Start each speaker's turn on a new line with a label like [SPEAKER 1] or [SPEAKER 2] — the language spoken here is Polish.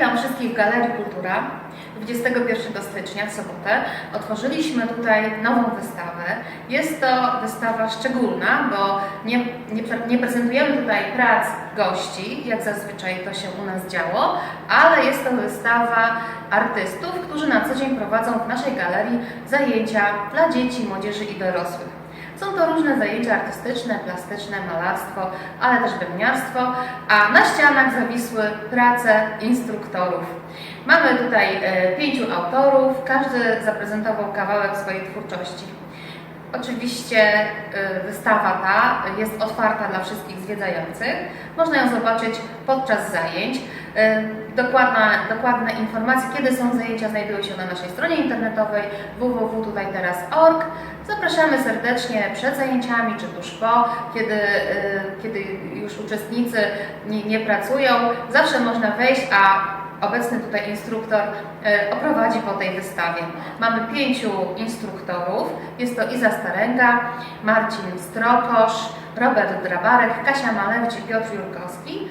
[SPEAKER 1] Witam wszystkich w Galerii Kultura. 21 stycznia, w sobotę, otworzyliśmy tutaj nową wystawę. Jest to wystawa szczególna, bo nie, nie, nie prezentujemy tutaj prac gości, jak zazwyczaj to się u nas działo, ale jest to wystawa artystów, którzy na co dzień prowadzą w naszej galerii zajęcia dla dzieci, młodzieży i dorosłych. Są to różne zajęcia artystyczne, plastyczne, malarstwo, ale też bębniarstwo, a na ścianach zawisły prace instruktorów. Mamy tutaj e, pięciu autorów, każdy zaprezentował kawałek swojej twórczości. Oczywiście e, wystawa ta jest otwarta dla wszystkich zwiedzających. Można ją zobaczyć podczas zajęć. E, Dokładna, dokładne informacje, kiedy są zajęcia, znajdują się na naszej stronie internetowej www.tutajteraz.org. Zapraszamy serdecznie przed zajęciami czy tuż po, kiedy, e, kiedy już uczestnicy nie, nie pracują. Zawsze można wejść, a obecny tutaj instruktor e, oprowadzi po tej wystawie. Mamy pięciu instruktorów. Jest to Iza Staręga, Marcin Strokosz, Robert Drabarek, Kasia Malewicz i Piotr Jurkowski.